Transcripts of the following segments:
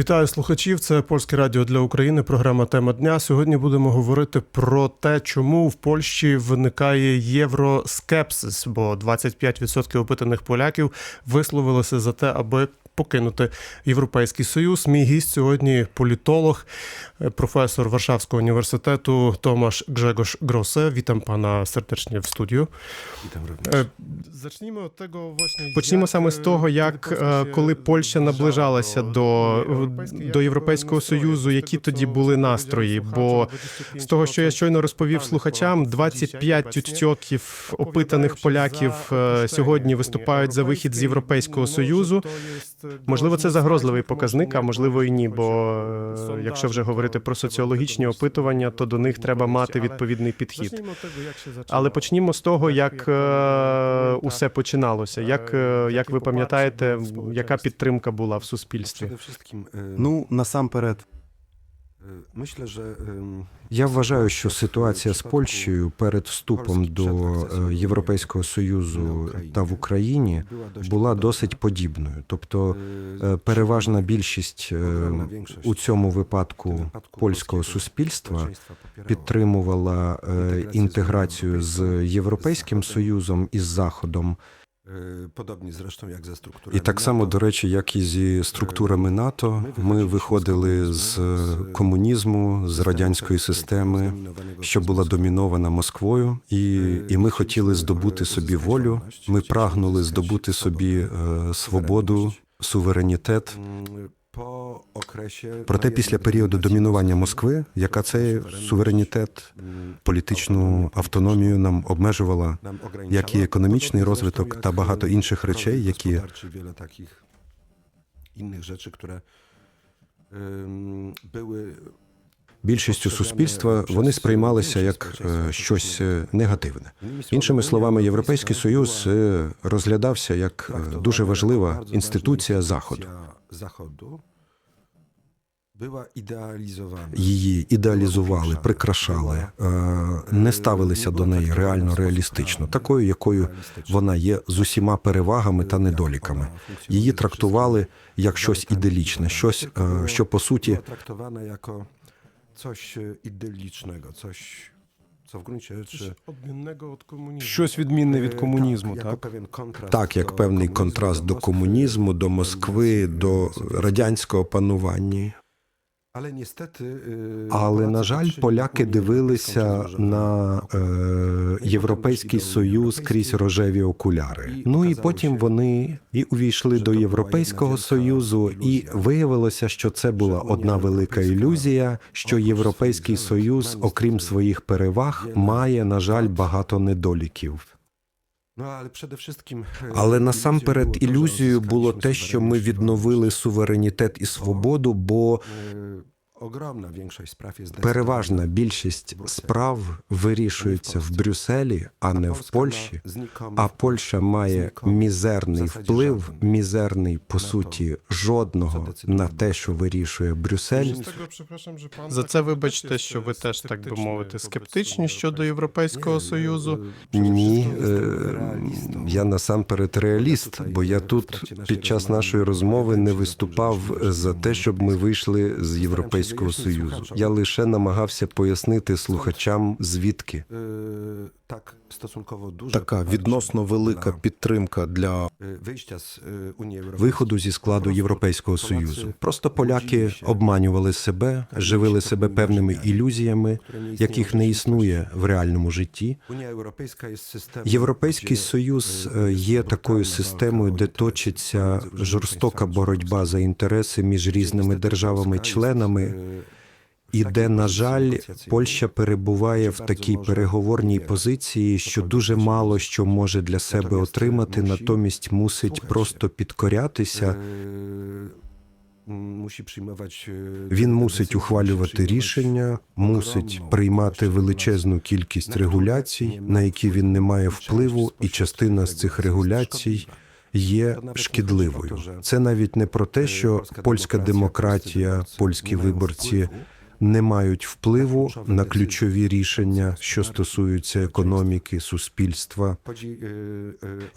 Вітаю слухачів. Це польське радіо для України. Програма Тема дня. Сьогодні будемо говорити про те, чому в Польщі виникає євроскепсис, бо 25% опитаних поляків висловилися за те, аби покинути Європейський Союз. Мій гість сьогодні політолог, е, професор Варшавського університету Томаш Grzegorz Grosse. Witam pana serdecznie w studiu. Witam również. Zacznijmy od tego właśnie. Почнімо як, саме з того, е, як коли е, Польща наближалася до, до Європейського Союзу, які тоді були настрої? Бо з того, що я щойно розповів слухачам, 25% опитаних поляків сьогодні виступають за вихід з Європейського Союзу. Можливо, це загрозливий показник, а можливо і ні. Бо е, якщо вже говорити про соціологічні опитування, то до них треба мати відповідний підхід. Але почнімо з того, як е, усе починалося. Як, е, як ви пам'ятаєте, яка підтримка була в суспільстві? Ну, насамперед, e, myślę, że я вважаю, що ситуація з Польщею перед вступом до е, Європейського Союзу та в Україні була досить подібною. Тобто, е, переважна більшість е, у цьому випадку польського суспільства підтримувала е, Інтеграцію з Європейським Союзом і з Заходом. E, зрештою, як за структурами І так само, до речі, як і зі структурами НАТО, ми виходили з е, комунізму, з радянської системи, що була домінована Москвою, і, і ми хотіли здобути собі волю. Ми прагнули здобути собі е, свободу, суверенітет. Проте після періоду домінування Москви, яка цей суверенітет, політичну автономію нам обмежувала, як і економічний розвиток та багато інших речей, які інших речей, які innych більшістю суспільства вони сприймалися як е, щось е, негативне. Іншими словами, Європейський Союз е, розглядався як дуже важлива інституція Заходу. Її ідеалізували, прикрашали, не ставилися до неї реально реалістично, такою, якою вона є з усіма перевагами та недоліками. Її трактували як щось іделічне, щось, що по суті coś e, idyllicznego, coś, co w gruncie rzeczy Odmiennego od komunizmu. Щось відмінне від e, комунізму, tak, так? pewien kontrast так, як do певний komunizmu, контраст до Moskwy, комунізму, до Москви, до радянського панування. Але Але на жаль, поляки дивилися на е, Європейський Союз крізь рожеві окуляри. Ну і потім вони і увійшли до Європейського Союзу, і виявилося, що це була одна велика ілюзія. Що Європейський Союз, окрім своїх переваг, має на жаль багато недоліків. Ну, але Але насамперед ілюзією було те, що ми відновили суверенітет і свободу, бо Е, переважна більшість справ вирішується в Брюсселі, а не в Польщі. А Польща має мізерний вплив, мізерний по суті жодного на те, що вирішує Брюссель. За це вибачте, що ви теж, так би мовити, скептичні щодо Європейського Європейського Союзу. Ні, е, я насамперед реаліст, бо я тут під час нашої розмови не виступав за те, щоб ми вийшли з Європейського Союзу. Я лише намагався пояснити слухачам звідки. Е, Так, stosunkowo duża Така відносно велика підтримка для Unii Europejskiej. Виходу зі складу Європейського Союзу. Просто поляки обманювали себе, живили себе певними ілюзіями, яких не існує в реальному житті. Європейський Союз е, є такою системою, де точиться жорстока боротьба за інтереси між різними державами-членами, і де, на жаль, Польща перебуває в такій переговорній позиції, що дуже мало що може для себе отримати, натомість мусить просто підкорятися. przyjmować e, Він мусить ухвалювати рішення, мусить приймати величезну кількість регуляцій, на які він не має впливу, і частина з цих регуляцій є шкідливою. Це навіть не про те, e, що польська демократія, польські виборці не мають впливу на ключові рішення, що стосуються економіки, суспільства.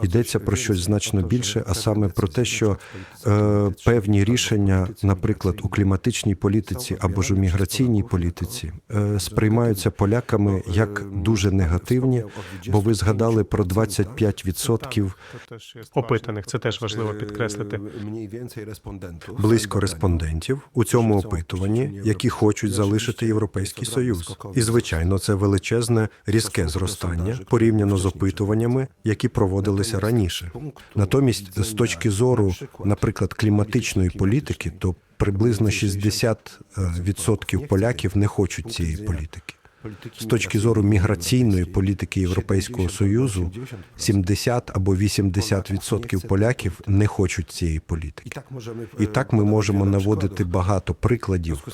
Йдеться про щось значно більше, а саме про те, що е, певні рішення, наприклад, у кліматичній політиці або ж у міграційній політиці, е, сприймаються поляками як дуже негативні, бо ви згадали про 25% опитаних. Це теж важливо підкреслити. близько респондентів у цьому опитуванні, які хочуть залишити європейський союз. І звичайно, це величезне різке зростання порівняно з опитуваннями, які проводилися раніше. Натомість, з точки зору, наприклад, кліматичної політики, то приблизно 60% поляків не хочуть цієї політики. З точки зору міграційної політики Європейського союзу, 70 або 80% поляків не хочуть цієї політики. І так ми можемо наводити багато прикладів.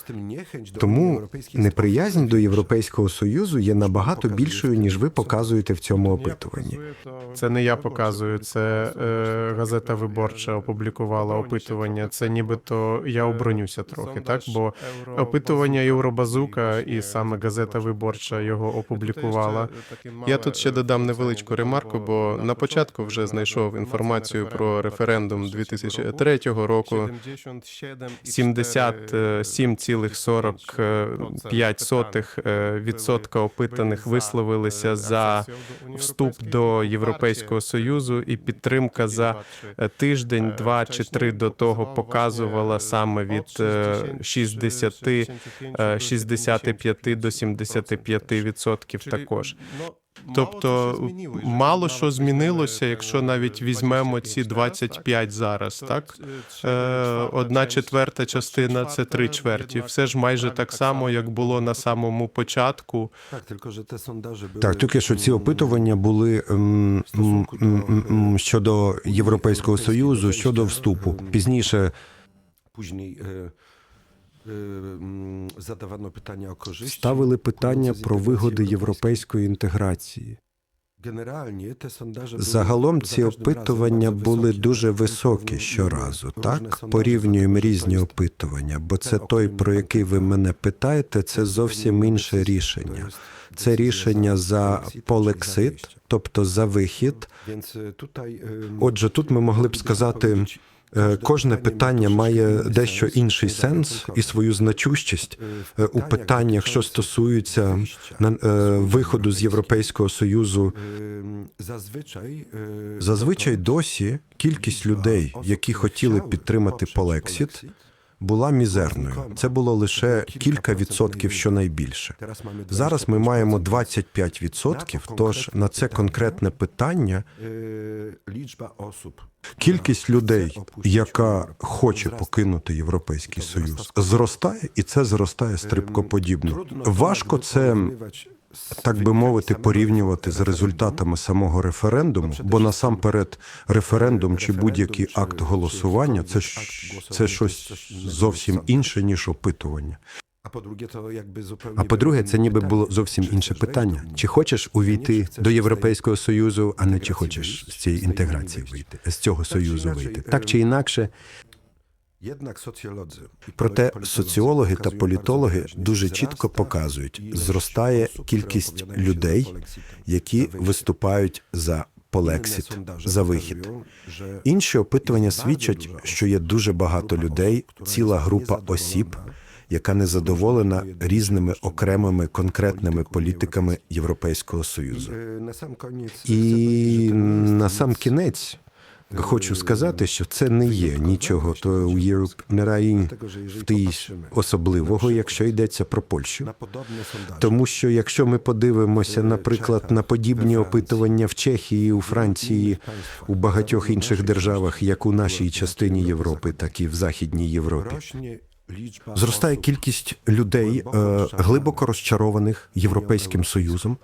Тому неприязнь до Європейського союзу є набагато більшою, ніж ви показуєте в цьому опитуванні. Це не я показую, це е, газета Виборча опублікувала опитування. Це нібито я оборонюся трохи, так бо опитування Євробазука і саме газета Виборча Борча його опублікувала. Я тут ще додам невеличку ремарку, бо на початку вже знайшов інформацію про референдум 2003 року. 77,45% е, опитаних висловилися за вступ до Європейського союзу, і підтримка за е, тиждень, два чи три до того показувала саме від е, 60, 65 до 70 25% також. Тобто мало що змінилося, якщо навіть візьмемо ці 25 зараз, так е, одна четверта частина це три чверті. Все ж майже так само, як було на самому початку. Так, тільки що ці опитування були щодо Європейського союзу щодо вступу пізніше ставили питання про вигоди європейської інтеграції. Загалом ці опитування були дуже високі щоразу. Так порівнюємо різні опитування, бо це той, про який ви мене питаєте, це зовсім інше рішення. Це рішення за полексит, тобто за вихід. Tutaj, e, Отже, тут ми могли б сказати, е, кожне питання має дещо інший сенс і свою значущість е, у питаннях, що стосуються е, виходу з Європейського союзу. Зазвичай, е, досі кількість людей, які хотіли підтримати полексіт, була мізерною. Це було лише кілька відсотків щонайбільше. Зараз ми маємо 25%. 25 відсотків. Тож на це конкретне питання кількість людей, яка хоче покинути Європейський Союз, зростає, і це зростає стрибкоподібно. Важко це так би мовити, порівнювати з результатами самого референдуму, бо насамперед референдум чи будь-який акт голосування це, це щось зовсім інше ніж опитування. А по-друге, це ніби було зовсім інше питання: чи хочеш увійти до Європейського союзу, а не чи хочеш з цієї інтеграції вийти. з цього союзу вийти. Так чи інакше, Проте політологи соціологи та політологи дуже чітко показують, зростає кількість людей, які виступають за полексіт, за вихід. Інші опитування свідчать, що є дуже багато людей, ціла група осіб, яка не задоволена різними окремими конкретними політиками Європейського союзу. Е, І jest на сам кінець хочу сказати, що це не є нічого то раї Dlatego, в тій особливого, якщо йдеться про Польщу. Тому що якщо ми подивимося, наприклад, на подібні опитування в Чехії, у Франції, у багатьох інших державах, як у нашій частині Європи, так і в Західній Європі, зростає кількість людей, е, глибоко розчарованих Європейським Союзом,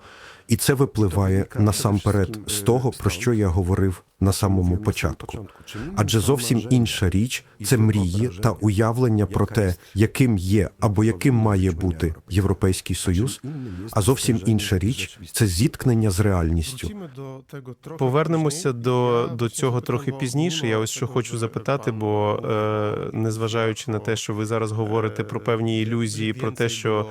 І це випливає насамперед з того, про що я говорив на самому початку. Адже зовсім інша річ це мрії та уявлення про те, яким є або яким має бути Європейський Союз, а зовсім інша річ це зіткнення з реальністю. Повернемося до, до цього трохи пізніше. Я ось що хочу запитати, бо е, незважаючи на те, що ви зараз говорите про певні ілюзії, про те, що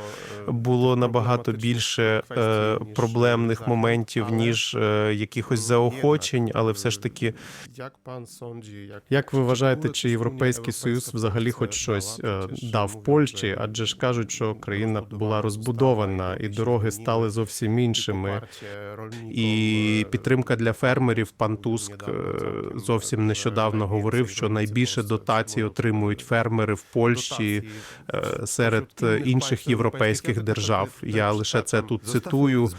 було набагато більше е, проблемних моментів, ніж е, якихось заохочень, але все ж таки, як пан Сонджі, як, як ви вважаєте, чи Європейський Союз взагалі хоч щось е, дав Польщі? Адже ж кажуть, що країна була розбудована, і дороги стали зовсім іншими. І підтримка для фермерів. Пан Туск е, зовсім нещодавно говорив, що найбільше дотацій отримують фермери в Польщі е, серед е, інших європейських держав. Я лише це тут цитую.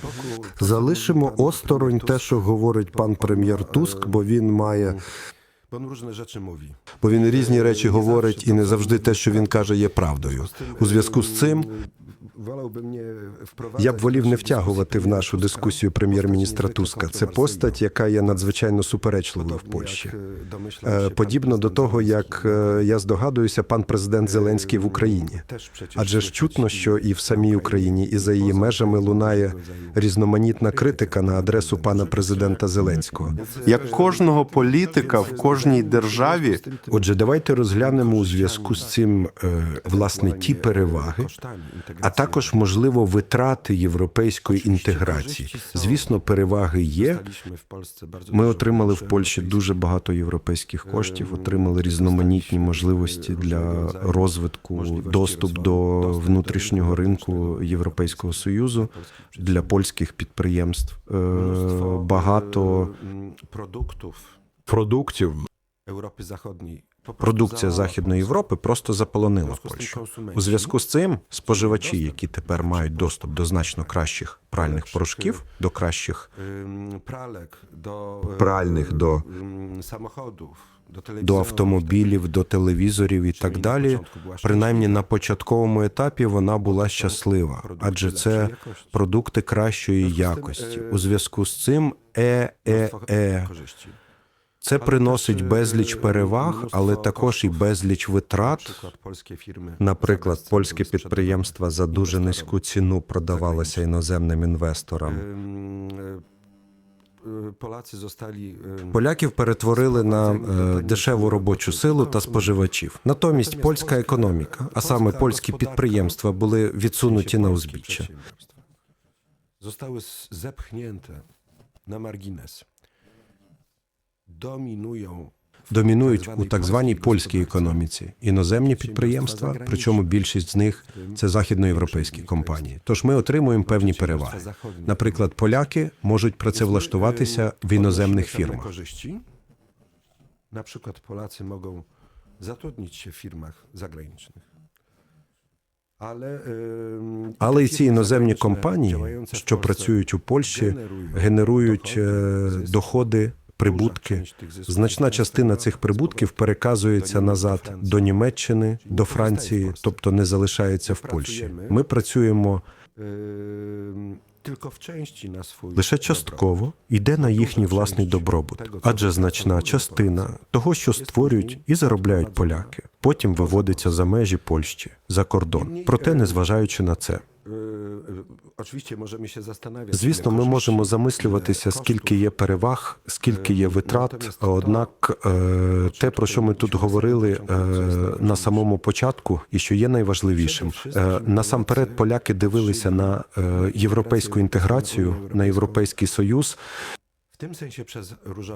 Залишимо осторонь те, що говорить пан прем'єр Туск, бо він має. Бо він різні речі говорить, і не завжди те, що він каже, є правдою. У зв'язку з цим я б волів не втягувати в нашу дискусію прем'єр-міністра Туска. Це постать, яка є надзвичайно суперечливою в Польщі. Е, Подібно до того, як е, я здогадуюся, пан президент Зеленський в Україні. Адже ж чутно, що і в самій Україні, і за її межами лунає різноманітна критика на адресу пана президента Зеленського. Як кожного політика в кожній державі Отже, давайте розглянемо у зв'язку з цим е, власне ті переваги, а також можливо витрати європейської інтеграції. Звісно, переваги є. Ми отримали в Польщі дуже багато європейських коштів, отримали різноманітні можливості для розвитку, доступ до внутрішнього ринку Європейського союзу для польських підприємств. Е, Багато продуктів Продуктів Європи Заходній. Продукція Західної Європи просто заполонила Польщу. У зв'язку з цим споживачі, які тепер мають доступ до значно кращих пральних порошків, до кращих Ем, пралек, до е, Пральних, до- самоходів, до, автомобілів, до телевізорів і так далі. Принаймні на початковому етапі вона була щаслива, адже це продукти кращої якості. У зв'язку з цим ЕЕЕ користі. Це приносить безліч переваг, але також і безліч витрат. Наприклад, польські підприємства за дуже низьку ціну продавалися іноземним інвесторам. Ем, е, е, ем, Поляків перетворили на е, дешеву робочу силу та споживачів. Натомість польська економіка, а саме польські підприємства, були відсунуті на узбіччя. S- zepchnięte na margines. Dominują Домінують у так званій польській економіці іноземні підприємства, причому більшість з них це західноєвропейські компанії. Тож ми отримуємо певні переваги. Наприклад, поляки можуть працевлаштуватися в іноземних фірмах. Polacy mogą zatrudnić się w firmach zagranicznych. Ale, ем, Але і ці іноземні компанії, що працюють у Польщі, генерують е, доходи, прибутки. Значна частина цих прибутків переказується назад до Німеччини, до Франції, тобто не залишається в Польщі. Ми працюємо części лише частково йде на їхній власний добробут, адже значна частина того, що створюють і заробляють поляки, потім виводиться за межі Польщі, за кордон. Проте, незважаючи на це, Е, е. Звісно, ми можемо замислюватися, скільки є переваг, скільки є витрат. Однак е, те, про що ми тут говорили е, на самому початку, і що є найважливішим, е, насамперед поляки дивилися на е, європейську інтеграцію, на європейський союз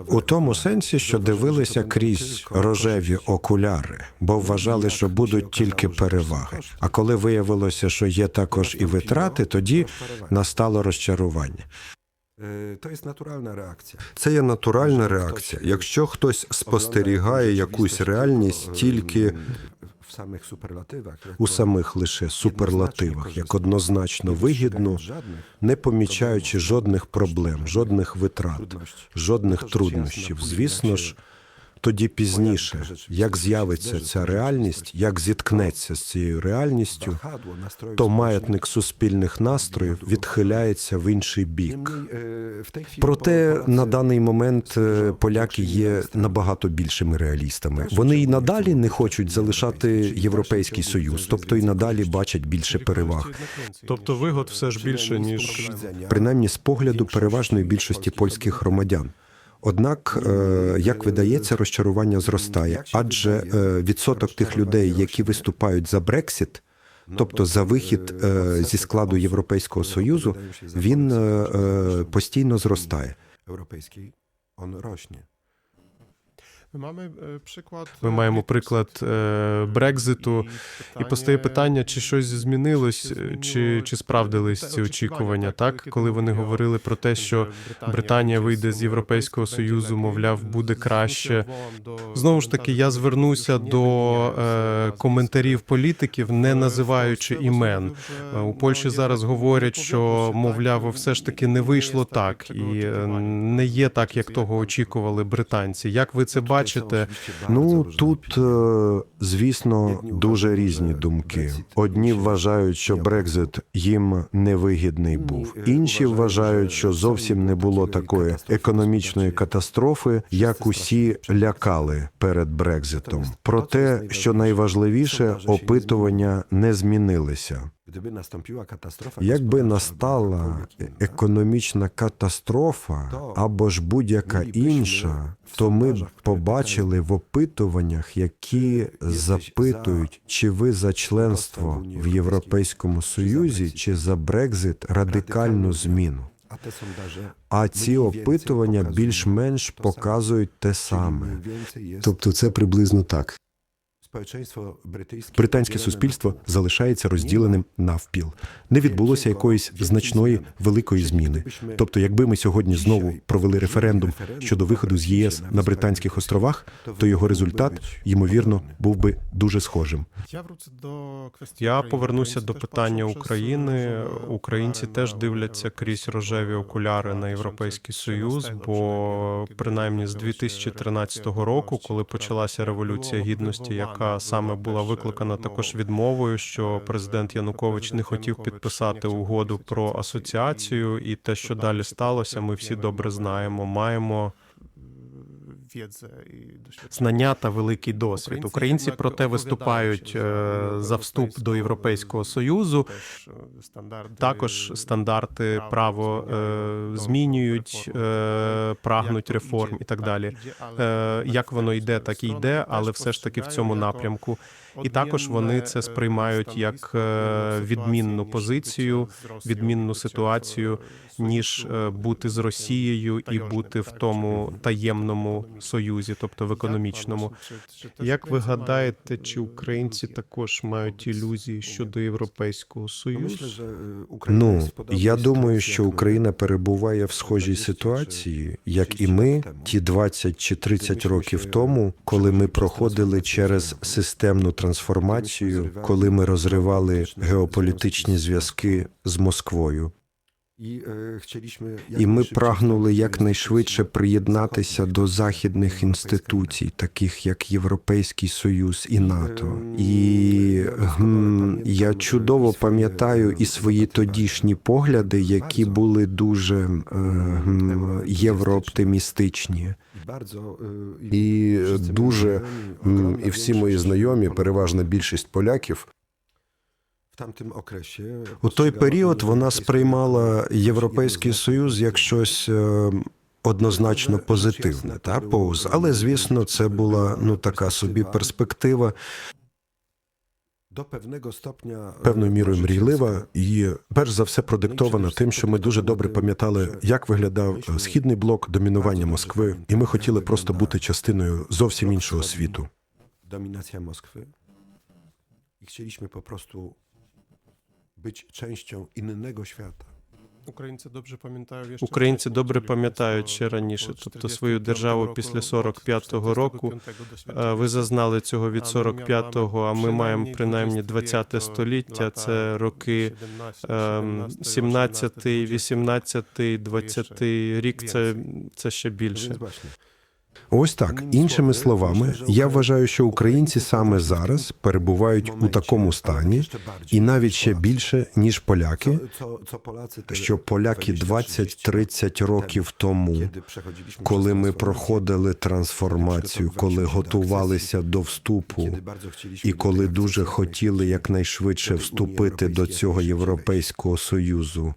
У тому сенсі, що дивилися крізь рожеві окуляри, бо вважали, що будуть тільки переваги. А коли виявилося, що є також і витрати, тоді настало розчарування. Е. Це є натуральна реакція. Якщо хтось спостерігає якусь реальність тільки w суперлативах у самих лише суперлативах, як однозначно вигідну, не помічаючи жодних проблем, жодних витрат, жодних труднощів. Звісно ж, Тоді пізніше, як з'явиться ця реальність, як зіткнеться з цією реальністю, то маятник суспільних настроїв відхиляється в інший бік. Проте на даний момент е, поляки є набагато більшими реалістами. Вони і надалі не хочуть залишати європейський союз, тобто і надалі бачать більше переваг. Тобто вигод все ж більше ніж принаймні з погляду переважної більшості польських громадян. Однак, е, як видається, розчарування зростає, адже е, відсоток тих людей, які виступають за Брексіт, тобто за вихід е, зі складу Європейського союзу, він постійно зростає. Європейський. Ми маємо е, приклад. Ми маємо приклад е, Брекзиту, і постає питання, чи щось змінилось, е, чи, чи справдились ці очікування, так коли вони говорили про те, що Британія вийде з Європейського союзу, мовляв, буде краще. Знову ж таки, я звернуся до е, коментарів політиків, не називаючи імен. Е, У Польщі зараз говорять, що мовляв, все ж таки не вийшло так, і е, не є так, як того очікували британці. Як ви це бачите? Ну тут, е, звісно, дуже різні думки. Одні вважають, що Брекзит їм невигідний був. Інші вважають, що зовсім не було такої економічної катастрофи, як усі лякали перед Брекзитом. Проте, що найважливіше, опитування не змінилися. Якби настала економічна катастрофа або ж будь-яка інша, то ми б побачили в опитуваннях, які запитують, чи ви за членство в Європейському Союзі, чи за Брекзит радикальну зміну. А ці опитування більш-менш показують те саме. Тобто, це приблизно так. Британське суспільство залишається розділеним навпіл. Не відбулося якоїсь значної великої зміни. Тобто, якби ми сьогодні знову провели референдум щодо виходу з ЄС на британських островах, то його результат, ймовірно, був би дуже схожим. Я повернуся до питання України. Українці теж дивляться крізь рожеві окуляри на європейський союз, бо принаймні з 2013 року, коли почалася революція гідності, яка саме була викликана також відмовою, що президент Янукович не хотів підписати угоду про асоціацію, і те, що далі сталося, ми всі добре знаємо. Маємо знання та великий досвід. Українці проте виступають е, за вступ до Європейського союзу. Також стандарти право е, змінюють, е, прагнуть реформ і так далі. Е, Як воно йде, так і йде, але все ж таки в цьому напрямку. І також вони це сприймають як е, відмінну позицію, відмінну ситуацію, ніж е, бути з Росією і бути в тому таємному союзі, тобто в економічному. Як ви гадаєте, чи українці також мають ілюзії щодо європейського союзу? Ну я думаю, що. Україна перебуває в схожій ситуації, як і ми, ті 20 чи 30 років тому, коли ми проходили через системну трансформацію, коли ми розривали геополітичні зв'язки з Москвою. І, е, ми прагнули якнайшвидше приєднатися до західних інституцій, таких як Європейський Союз і НАТО. І гм, я чудово пам'ятаю і свої тодішні погляди, які були дуже гм, єврооптимістичні. І дуже і всі мої знайомі, переважна більшість поляків, у той період вона сприймала Європейський Союз як щось е, однозначно позитивне, та повз. Але звісно, це була ну така собі перспектива, до певного стопня е, певною мірою мрійлива і перш за все продиктована тим, що ми дуже добре пам'ятали, як виглядав е, східний блок домінування Москви, і ми хотіли просто бути частиною зовсім іншого світу. Домінація Москви і хотіли po prostu być częścią innego świata. Українці добре пам'ятають Українці добре пам'ятають ще раніше, тобто свою державу після 45-го року. Ви зазнали цього від 45-го, а ми маємо принаймні 20-те століття. Це роки ем, 17-й, 18-й, 20-й рік. Це, це ще більше. Ось так. Іншими словами, я вважаю, що українці саме зараз перебувають у такому стані, і навіть ще більше ніж поляки, що поляки 20-30 років тому, коли ми проходили трансформацію, коли готувалися до вступу, і коли дуже хотіли якнайшвидше вступити до цього європейського союзу.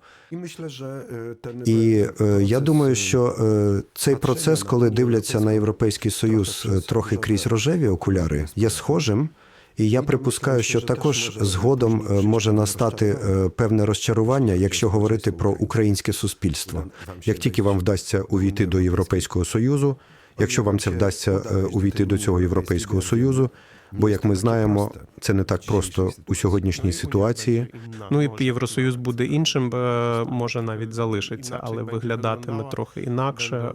І е, я думаю, що е, цей процес, коли дивляться на європейський союз е, трохи крізь рожеві окуляри, є схожим. І я припускаю, що також згодом е, може настати е, певне розчарування, якщо говорити про українське суспільство. Як тільки вам вдасться увійти до Європейського союзу, якщо вам це вдасться е, увійти до цього європейського союзу, бо як ми знаємо, це не так просто у сьогоднішній ситуації. Ну і Євросоюз буде іншим, е, може навіть залишиться, але виглядатиме трохи інакше. е,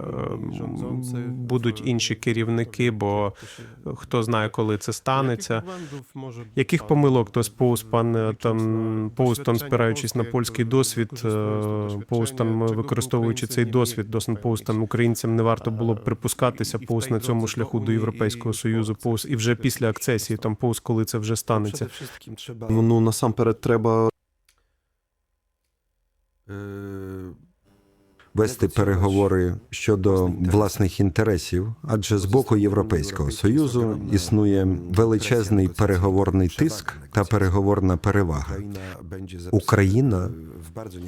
Будуть інші керівники, бо хто знає, коли це станеться. Яких помилок то Поус пан е, там Поус там спираючись на польський досвід, Поус там використовуючи цей досвід, досин Поус там українцям не варто було б припускатися. Поус на цьому шляху до Європейського союзу. Поус і вже після акцесії там Поус, коли це вже станеться. Ну насамперед треба вести переговори щодо власних інтересів, адже з боку Європейського союзу існує величезний переговорний тиск та переговорна перевага. Україна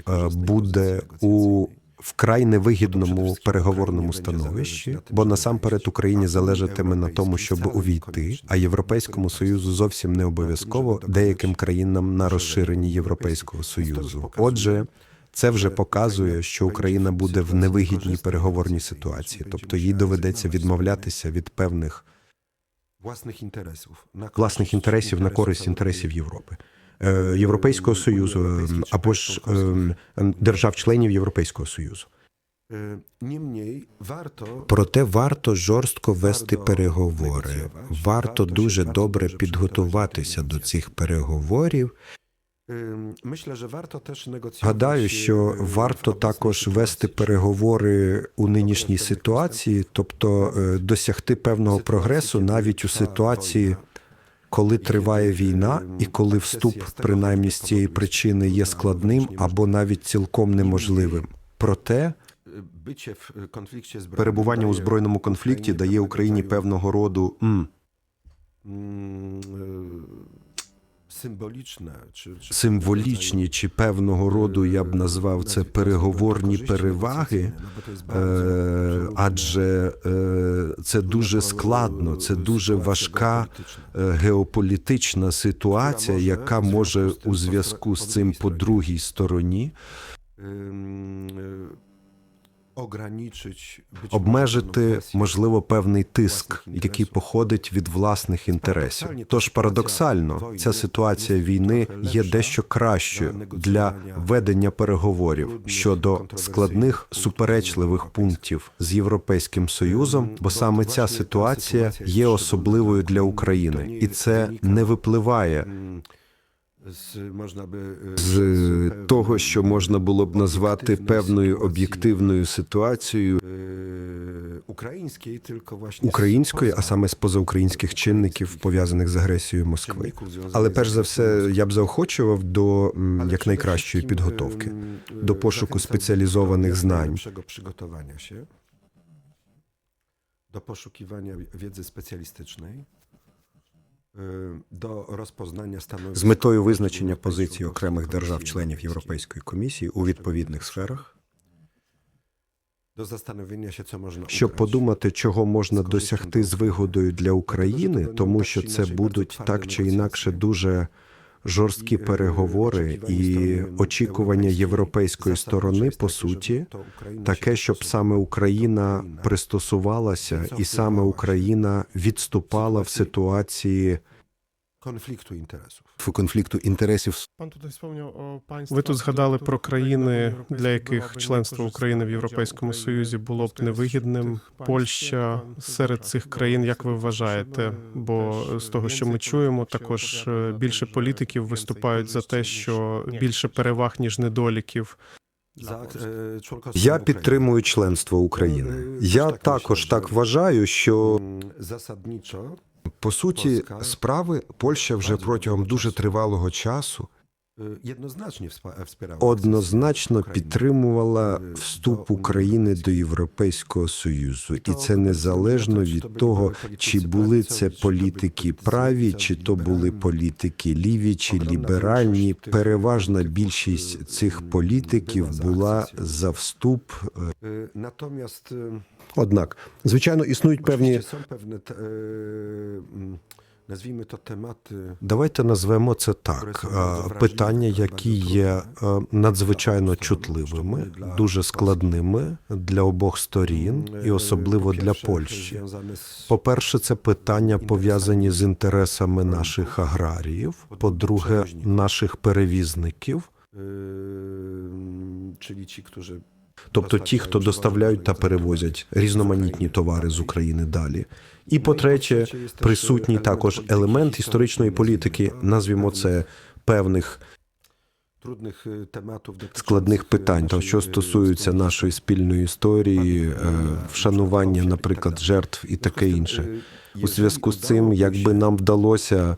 е, буде у вкрай невигідному переговорному становищі, бо насамперед Україні залежатиме на тому, щоб увійти, а Європейському союзу зовсім не обов'язково деяким країнам на розширенні Європейського союзу. Отже. Це вже показує, що Україна буде в невигідній переговорній ситуації, тобто їй доведеться відмовлятися від певних власних інтересів на користь інтересів Європи, Е, Європейського союзу ем, або ж ем, держав-членів Європейського союзу. Проте варто жорстко вести переговори. Варто дуже добре підготуватися до цих переговорів. Гадаю, що варто також вести переговори у нинішній ситуації, тобто е, досягти певного прогресу навіть у ситуації, коли триває війна, і коли вступ, принаймні з цієї причини, є складним або навіть цілком неможливим. Проте перебування у збройному конфлікті дає Україні певного роду символічні чи певного роду, я б назвав це переговорні переваги, е, адже е, це дуже складно, це дуже важка е, геополітична ситуація, яка може у зв'язку з цим по другій стороні обмежити можливо певний тиск, який походить від власних інтересів. Тож парадоксально, ця ситуація війни є дещо кращою для ведення переговорів щодо складних суперечливих пунктів з європейським союзом, бо саме ця ситуація є особливою для України, і це не випливає з того, що можна було б назвати певною об'єктивною ситуацією. Української, а саме з позаукраїнських чинників, пов'язаних з агресією Москви. Але перш за все, я б заохочував до якнайкращої підготовки, до пошуку спеціалізованих знань. do poszukiwania wiedzy specjalistycznej, y, розпознання rozpoznania з метою визначення позицій окремих держав-членів Європейської комісії у відповідних сферах, до застановлення, що це можна, щоб подумати, чого можна досягти з вигодою для України, тому що це будуть так чи інакше дуже жорсткі переговори і очікування європейської сторони, по суті, таке, щоб саме Україна пристосувалася, і саме Україна відступала в ситуації konfliktu interesów. в конфлікту інтересів Ви тут згадали про країни, для яких членство України в Європейському Союзі було б невигідним. Польща серед цих країн, як ви вважаєте? Бо з того, що ми чуємо, також е, більше політиків виступають за те, що більше переваг ніж недоліків Я підтримую членство України. Я також так вважаю, що по суті справи Польща вже протягом дуже тривалого часу однозначно підтримувала вступ України до Європейського Союзу, і це незалежно від того, чи були це політики праві, чи то були політики ліві чи ліберальні. Переважна більшість цих політиків була за вступ. е, y, Однак, звичайно, існують певні. Nazwijmy to tematy, Давайте назвемо це так: е, питання, які є е, надзвичайно чутливими, дуже складними для обох сторін, і особливо для Польщі. По-перше, це питання пов'язані з інтересами наших аграріїв. По-друге, наших перевізників, y, czyli ci, którzy тобто ті, хто доставляють та перевозять різноманітні товари з України далі. І по-третє, присутній також елемент історичної політики, назвімо це певних trudnych y, tematów складних питань, та що стосуються wspólnej нашої спільної історії, е, вшанування, наприклад, жертв і таке інше. У зв'язку з цим, якби нам вдалося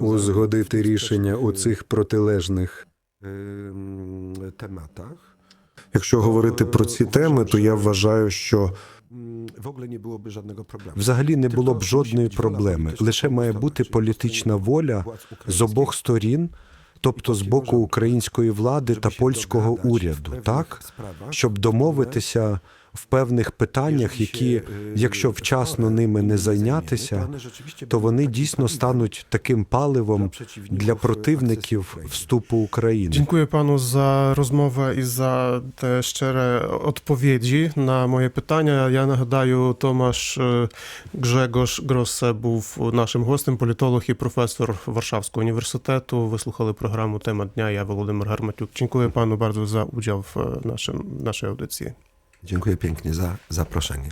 узгодити рішення у цих протилежних. Ем, тематах, Якщо говорити про ці теми, то я вважаю, що взагалі не було б жодної проблеми. Лише має бути політична воля з обох сторін, тобто з боку української влади та польського уряду, так? щоб домовитися в певних питаннях, які, якщо вчасно ними не зайнятися, то вони дійсно стануть таким паливом для противників вступу України. Dziękuję panu za rozmowę i za te szczere odpowiedzi na moje pytania. Ja нагадаю, Томаш е, Гжегош Гросе був нашим гостем, політолог і професор Warszawskiego університету. Ви слухали програму Тема дня. Я Володимир Гарматюк. Dziękuję panu bardzo za udział w naszym, naszej audycji. Dziękuję pięknie za zaproszenie.